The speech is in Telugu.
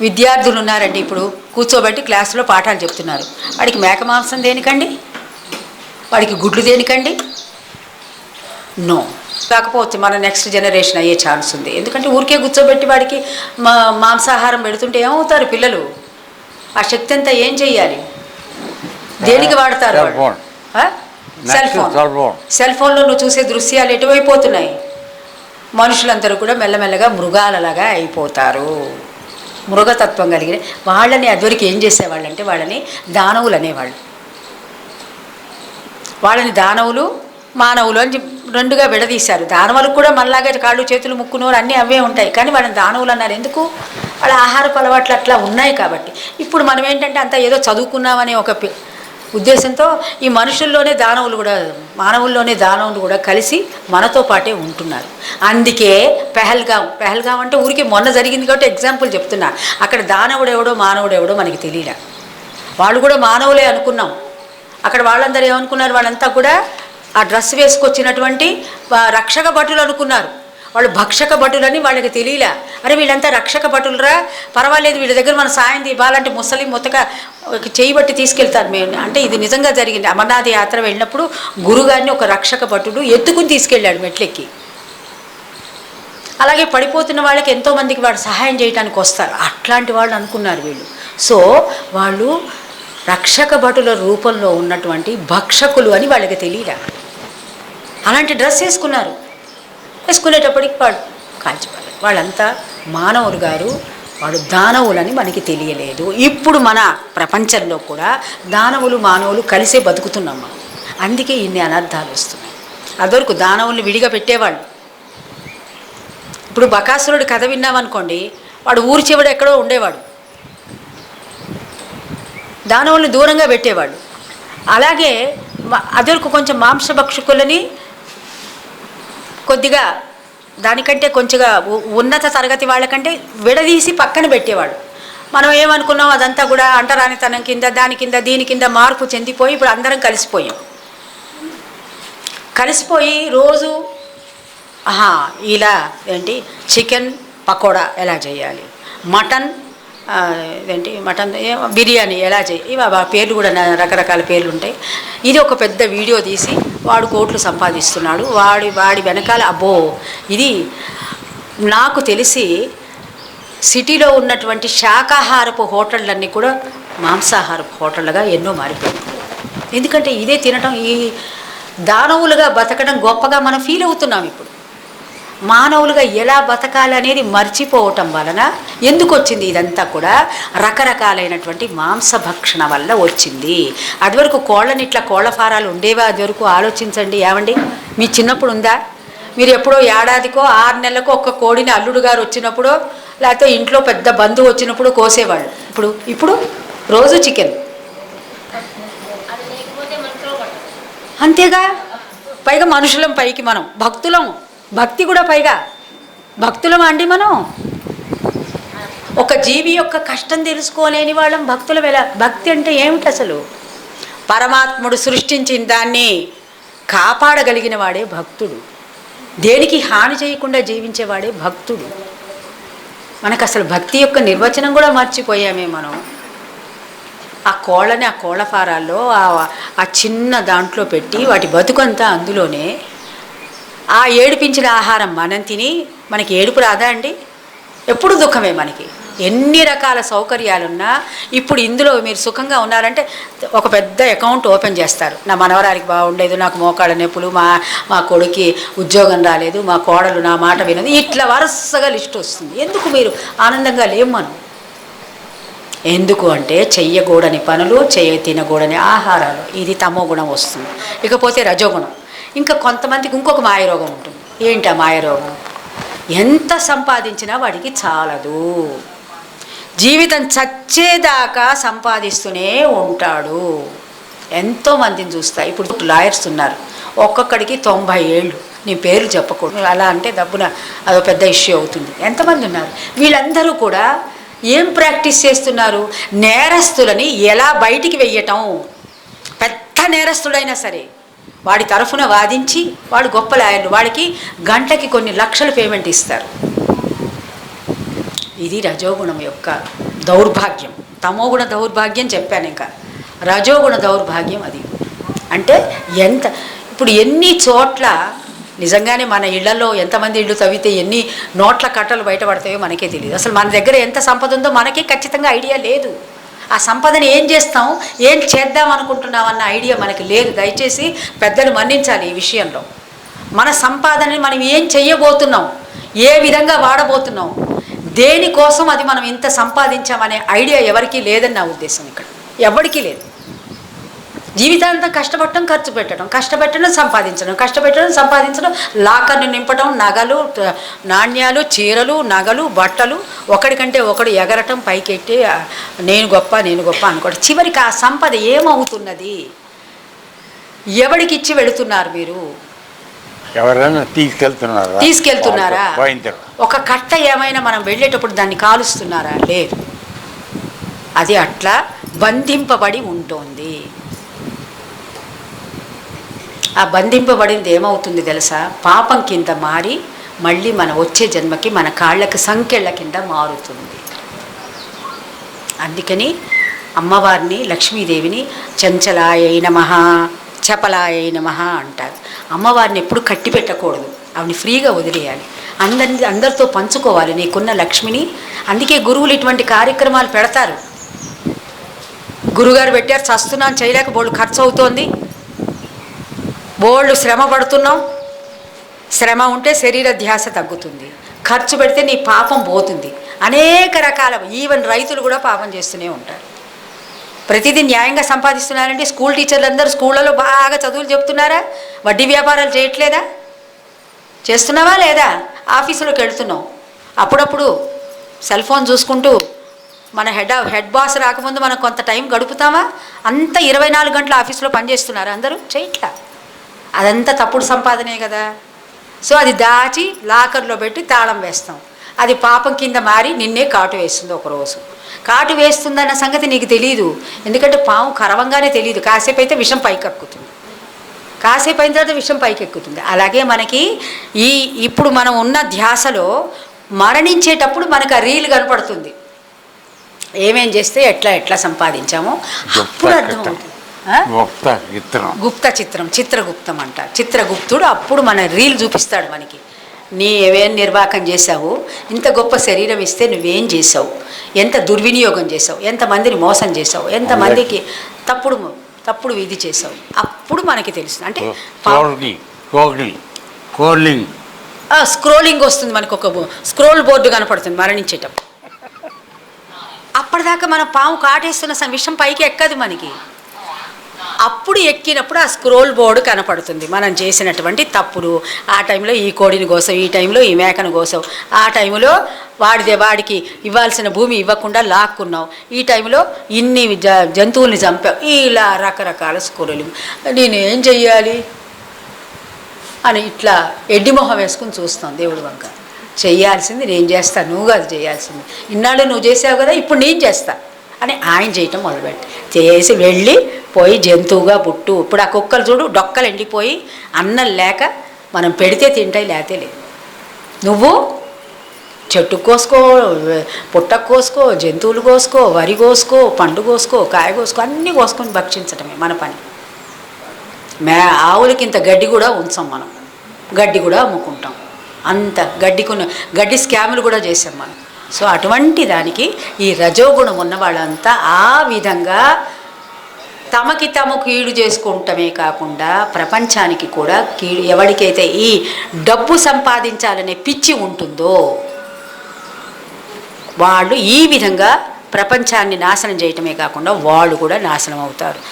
విద్యార్థులు ఉన్నారండి ఇప్పుడు. కూర్చోబెట్టి క్లాసులో పాఠాలు చెప్తున్నారు. వాడికి మేక మాంసం దేనికండి? వాడికి గుడ్లు దేనికండి? నో. కాకపోతే మన నెక్స్ట్ జనరేషన్ అయ్యే ఛాన్స్ ఉంది. ఎందుకంటే ఊరికే కూర్చోబెట్టి వాడికి మా మాంసాహారం పెడుతుంటే ఏమవుతారు పిల్లలు? ఆ శక్తి అంతా ఏం చెయ్యాలి? దేనికి వాడతారు. Cell phone. సెల్ ఫోన్లో నువ్వు చూసే దృశ్యాలు ఎటువైపోతున్నాయి మనుషులందరూ కూడా మెల్లమెల్లగా మృగాలలాగా అయిపోతారు. మృగతత్వం కలిగిన వాళ్ళని అదివరకు ఏం చేసేవాళ్ళంటే వాళ్ళని దానవులు అనేవాళ్ళు. వాళ్ళని దానవులు మానవులు అని రెండుగా విడదీశారు. దానవులకు కూడా మనలాగే కాళ్ళు చేతులు ముక్కు నోరు అన్నీ అవే ఉంటాయి. కానీ వాళ్ళని దానవులు అన్నారు. ఎందుకు? వాళ్ళ ఆహారపు అలవాట్లు అట్లా ఉన్నాయి కాబట్టి. ఇప్పుడు మనం ఏంటంటే అంతా ఏదో చదువుకున్నామనే ఒక ఉద్దేశంతో ఈ మనుషుల్లోనే దానవులు కూడా మానవుల్లోనే దానవులు కూడా కలిసి మనతో పాటే ఉంటున్నారు. అందుకే పెహల్గాం పెహల్గాం అంటే ఊరికి మొన్న జరిగింది కాబట్టి ఎగ్జాంపుల్ చెప్తున్నా. అక్కడ దానవుడు ఎవడో మానవుడు ఎవడో మనకి తెలియలే వాళ్ళు కూడా మానవులే అనుకున్నాం. అక్కడ వాళ్ళందరూ ఏమనుకున్నారు? వాళ్ళంతా కూడా ఆ డ్రెస్ వేసుకొచ్చినటువంటి రక్షక భటులు అనుకున్నారు. వాళ్ళు భక్షక భటులని వాళ్ళకి తెలియలే అరే వీళ్ళంతా రక్షక భటులరా? పర్వాలేదు వీళ్ళ దగ్గర మన సాయం తీవాలంటే ముసలి ముతక ఒక చేయి బట్టి తీసుకెళ్తారు మేము అంటే ఇది నిజంగా జరిగింది. అమర్నాథ్ యాత్ర వెళ్ళినప్పుడు గురుగారిని ఒక రక్షక భటుడు ఎత్తుకుని తీసుకెళ్ళాడు మెట్లెక్కి. అలాగే పడిపోతున్న వాళ్ళకి ఎంతోమందికి వాడు సహాయం చేయడానికి వస్తారు. అట్లాంటి వాళ్ళు అనుకున్నారు వీళ్ళు. సో వాళ్ళు రక్షక భటుల రూపంలో ఉన్నటువంటి భక్షకులు అని వాళ్ళకి తెలియలే అలాంటి డ్రెస్ వేసుకున్నారు. వేసుకునేటప్పటికి వాళ్ళు కాల్చిపోయారు వాళ్ళంతా మానవులు గారు వాడు దానవులని మనకి తెలియలేదు. ఇప్పుడు మన ప్రపంచంలో కూడా దానవులు మానవులు కలిసే బతుకుతున్నాం మనం అందుకే ఇన్ని అనర్థాలు వస్తున్నాయి. అదివరకు దానవుల్ని విడిగా పెట్టేవాళ్ళు. ఇప్పుడు బకాసురుడు కథ విన్నామనుకోండి వాడు ఊరి చివడ ఎక్కడో ఉండేవాడు. దానవుల్ని దూరంగా పెట్టేవాడు అలాగే అదివరకు కొంచెం మాంసభక్షకులని కొద్దిగా దానికంటే కొంచెంగా ఉన్నత తరగతి వాళ్ళకంటే విడదీసి పక్కన పెట్టేవాడు. మనం ఏమనుకున్నాం అదంతా కూడా అంటరానితనం కింద దాని కింద దీని కింద మార్పు చెందిపోయి ఇప్పుడు అందరం కలిసిపోయాం. కలిసిపోయి రోజు ఆహా ఇలా ఏంటి చికెన్ పకోడా ఎలా చేయాలి? మటన్ ఏంటి మటన్ బిర్యానీ ఎలా చేయి ఇవి పేర్లు కూడా రకరకాల పేర్లు ఉంటాయి. ఇది ఒక పెద్ద వీడియో తీసి వాడు కోట్లు సంపాదిస్తున్నాడు వాడి వాడి వెనకాల అబ్బో ఇది నాకు తెలిసి సిటీలో ఉన్నటువంటి శాకాహారపు హోటళ్ళన్నీ కూడా మాంసాహారపు హోటళ్ళగా ఎన్నో మారిపోయాయి. ఎందుకంటే ఇదే తినటం ఈ దానవులుగా బతకడం గొప్పగా మనం ఫీల్ అవుతున్నాం ఇప్పుడు. మానవులుగా ఎలా బతకాలనేది మర్చిపోవటం వలన ఎందుకు వచ్చింది ఇదంతా కూడా? రకరకాలైనటువంటి మాంసభక్షణ వల్ల వచ్చింది. అదివరకు కోళ్ళని ఇట్లా కోళ్ళ ఫారాలు ఉండేవా అదివరకు ఆలోచించండి. ఏమండి? మీ చిన్నప్పుడు ఉందా? మీరు ఎప్పుడో ఏడాదికో ఆరు నెలలకో ఒక్క కోడిని అల్లుడు గారు వచ్చినప్పుడు లేకపోతే ఇంట్లో పెద్ద బంధువు వచ్చినప్పుడు కోసేవాళ్ళు. ఇప్పుడు? ఇప్పుడు? రోజు చికెన్. అంతేగా? పైగా మనుషులం పైకి మనం. భక్తులం భక్తి కూడా పైగా. భక్తులం అండి మనం. ఒక జీవి యొక్క కష్టం తెలుసుకోలేని వాళ్ళం భక్తులం ఎలా భక్తి అంటే ఏమిటి అసలు? పరమాత్ముడు సృష్టించిన దాన్ని కాపాడగలిగిన వాడే భక్తుడు. దేనికి హాని చేయకుండా జీవించేవాడే భక్తుడు. మనకు అసలు భక్తి యొక్క నిర్వచనం కూడా మర్చిపోయామే మనం. ఆ కోళ్ళని ఆ కోళ్ళ ఫారాల్లో ఆ ఆ చిన్న దాంట్లో పెట్టి వాటి బతుకంతా అందులోనే ఆ ఏడిపించిన ఆహారం మనం తిని మనకి ఏడుపు రాదా అండి? ఎప్పుడు దుఃఖమే మనకి. ఎన్ని రకాల సౌకర్యాలున్నా ఇప్పుడు ఇందులో మీరు సుఖంగా ఉన్నారంటే ఒక పెద్ద అకౌంట్ ఓపెన్ చేస్తారు. నా మనవరానికి బాగుండేది నాకు మోకాళ్ళ నొప్పులు మా మా కొడుకి ఉద్యోగం రాలేదు మా కోడలు నా మాట వినదు. ఇట్లా వరుసగా లిస్ట్ వస్తుంది. ఎందుకు మీరు ఆనందంగా లేము మనం? ఎందుకు అంటే చెయ్యకూడని పనులు చేయ తినకూడని ఆహారాలు. ఇది తమో గుణం వస్తుంది. ఇకపోతే రజోగుణం. ఇంకా కొంతమందికి ఇంకొక మాయరోగం ఉంటుంది. ఏంటి ఆ మాయరోగం? ఎంత సంపాదించినా వాడికి చాలదు. జీవితం చచ్చేదాకా సంపాదిస్తూనే ఉంటాడు. ఎంతోమందిని చూస్తా. ఇప్పుడు లాయర్స్ ఉన్నారు. ఒక్కొక్కడికి తొంభై ఏళ్ళు. నీ పేరు చెప్పకూడదు. అలా అంటే డబ్బున అదో పెద్ద ఇష్యూ అవుతుంది. ఎంతమంది ఉన్నారు? వీళ్ళందరూ కూడా ఏం ప్రాక్టీస్ చేస్తున్నారు? నేరస్తులని ఎలా బయటికి వెయ్యటం? పెద్ద నేరస్తుడైనా సరే. వాడి తరఫున వాదించి వాడు గొప్ప లాయర్లు. వాడికి గంటకి కొన్ని లక్షలు పేమెంట్ ఇస్తారు. ఇది రజోగుణం యొక్క దౌర్భాగ్యం. తమోగుణ దౌర్భాగ్యం చెప్పాను ఇంకా. రజోగుణ దౌర్భాగ్యం అది. అంటే ఎంత ఇప్పుడు ఎన్ని చోట్ల నిజంగానే మన ఇళ్ళలో ఎంతమంది ఇళ్ళు తవ్వితే ఎన్ని నోట్ల కట్టలు బయటపడతాయో మనకే తెలియదు అసలు మన దగ్గర ఎంత సంపద ఉందో మనకే ఖచ్చితంగా ఐడియా లేదు. ఆ సంపదని ఏం చేస్తాం? ఏం చేద్దాం అనుకుంటున్నాం అన్న ఐడియా మనకి లేదు. దయచేసి పెద్దలు మన్నించాలి ఈ విషయంలో. మన సంపాదనని మనం ఏం చెయ్యబోతున్నాం? ఏ విధంగా వాడబోతున్నాం? దేనికోసం అది మనం ఇంత సంపాదించామనే ఐడియా ఎవరికీ లేదని నా ఉద్దేశం ఇక్కడ. ఎవరికీ లేదు. జీవితాంతం కష్టపడటం ఖర్చు పెట్టడం. కష్టపెట్టడం సంపాదించడం. కష్టపెట్టడం సంపాదించడం. లాకర్ని నింపడం నగలు నాణ్యాలు చీరలు నగలు బట్టలు. ఒకడికంటే ఒకడు ఎగరటం పైకెట్టి నేను గొప్ప నేను గొప్ప అనుకోవడం. చివరికి ఆ సంపద ఏమవుతున్నది? ఎవడికి ఇచ్చి వెళుతున్నారు మీరు? ఎవరైనా తీసుకెళ్తున్నారా? తీసుకెళ్తున్నారా? ఒక కట్ట ఏమైనా మనం వెళ్ళేటప్పుడు దాన్ని కాలుస్తున్నారా? లేదు. అది అట్లా బంధింపబడి ఉంటుంది. ఆ బంధింపబడింది ఏమవుతుంది తెలుసా? పాపం కింద మారి మళ్ళీ మన వచ్చే జన్మకి మన కాళ్ళకి సంఖ్యళ్ళ కింద మారుతుంది. అందుకని అమ్మవారిని లక్ష్మీదేవిని చంచలాయ నమ చపలాయ నమ అంటారు. అమ్మవారిని ఎప్పుడు కట్టి పెట్టకూడదు. ఆవిని ఫ్రీగా వదిలేయాలి. అందరి అందరితో పంచుకోవాలి. నీకున్న లక్ష్మిని. అందుకే గురువులు ఇటువంటి కార్యక్రమాలు పెడతారు. గురుగారు పెట్టారు చస్తున్నాను చేయలేక బోళ్ళు ఖర్చు అవుతోంది బోళ్ళు శ్రమ పడుతున్నాం శ్రమ ఉంటే శరీర ధ్యాస తగ్గుతుంది. ఖర్చు పెడితే నీ పాపం పోతుంది. అనేక రకాల ఈవెన్ రైతులు కూడా పాపం చేస్తూనే ఉంటారు. ప్రతిదీ న్యాయంగా సంపాదిస్తున్నారంటే స్కూల్ టీచర్లు అందరూ స్కూళ్ళలో బాగా చదువులు చెప్తున్నారా? వడ్డీ వ్యాపారాలు చేయట్లేదా? చేస్తున్నావా లేదా? ఆఫీసులోకి వెళ్తున్నాం అప్పుడప్పుడు సెల్ ఫోన్ చూసుకుంటూ మన హెడ్ హెడ్ బాస్ రాకముందు మనం కొంత టైం గడుపుతామా? అంత ఇరవై నాలుగు గంటల ఆఫీసులో పనిచేస్తున్నారు అందరూ. చేయట్లా? అదంతా తప్పుడు సంపాదనే కదా. సో అది దాచి లాకర్లో పెట్టి తాళం వేస్తాం. అది పాపం కింద మారి నిన్నే కాటు వేస్తుంది ఒకరోజు కాటు వేస్తుందన్న సంగతి నీకు తెలియదు ఎందుకంటే పాము కరవంగానే తెలియదు కాసేపు అయితే విషం పైకెక్కుతుంది. కాసేపు అయిన తర్వాత విషం పైకెక్కుతుంది. అలాగే మనకి ఈ ఇప్పుడు మనం ఉన్న ధ్యాసలో మరణించేటప్పుడు మనకు ఆ రీల్ కనపడుతుంది. ఏమేం చేస్తే ఎట్లా ఎట్లా సంపాదించామో. అప్పుడు అర్థమవుతుంది. గొప్ప విత్తనం గుప్త చిత్రం చిత్రగుప్తం అంట. చిత్రగుప్తుడు అప్పుడు మన రీల్ చూపిస్తాడు మనకి. నీ ఏమేం నిర్వాహకం చేశావు? ఇంత గొప్ప శరీరం ఇస్తే నువ్వేం చేసావు ఎంత దుర్వినియోగం చేసావు ఎంతమందిని మోసం చేసావు ఎంతమందికి తప్పుడు తప్పుడు విధి చేసావు అప్పుడు మనకి తెలుస్తుంది. అంటే స్క్రోలింగ్. వస్తుంది మనకు ఒక స్క్రోల్ బోర్డు కనపడుతుంది మరణించేటప్పుడు. అప్పటిదాకా మన పాము కాటేస్తున్న విషయం పైకి ఎక్కదు మనకి. అప్పుడు ఎక్కినప్పుడు ఆ స్క్రోల్ బోర్డు కనపడుతుంది. మనం చేసినటువంటి తప్పులు ఆ టైంలో ఈ కోడిని కోసం ఈ టైంలో ఈ మేకను కోసం ఆ టైంలో వాడిదే వాడికి ఇవ్వాల్సిన భూమి ఇవ్వకుండా లాక్కున్నావు. ఈ టైంలో ఇన్ని జ జంతువుల్ని చంపావు. ఇలా రకరకాల స్క్రోలింగ్ నేను ఏం చెయ్యాలి? అని ఇట్లా ఎడ్డి మొహం వేసుకుని చూస్తాం దేవుడు వంక. చేయాల్సింది నేను చేస్తా నువ్వు కాదు చేయాల్సింది. ఇన్నాళ్ళు నువ్వు చేసావు కదా ఇప్పుడు నేను చేస్తా అని ఆయన చేయటం మొదలుపెట్టి చేసి వెళ్ళి పోయి జంతువుగా పుట్టు. ఇప్పుడు ఆ కుక్కలు చూడు డొక్కలు ఎండిపోయి అన్నం లేక మనం పెడితే తింటాయి లేతే లేదు. నువ్వు చెట్టు కోసుకో పుట్టకు కోసుకో జంతువులు కోసుకో వరి కోసుకో పండు కోసుకో కాయ కోసుకో అన్నీ కోసుకొని భక్షించటమే మన పని. మే ఆవులకి ఇంత గడ్డి కూడా ఉంచాం మనం. గడ్డి కూడా అమ్ముకుంటాం. అంత గడ్డికున్న గడ్డి స్కాములు కూడా చేసాం మనం. సో అటువంటి దానికి ఈ రజోగుణం ఉన్న వాళ్ళంతా ఆ విధంగా తమకి తాము కీడు చేసుకుంటమే కాకుండా ప్రపంచానికి కూడా కీడు ఎవరికైతే ఈ డబ్బు సంపాదించాలనే పిచ్చి ఉంటుందో వాళ్ళు ఈ విధంగా ప్రపంచాన్ని నాశనం చేయటమే కాకుండా వాళ్ళు కూడా నాశనం అవుతారు.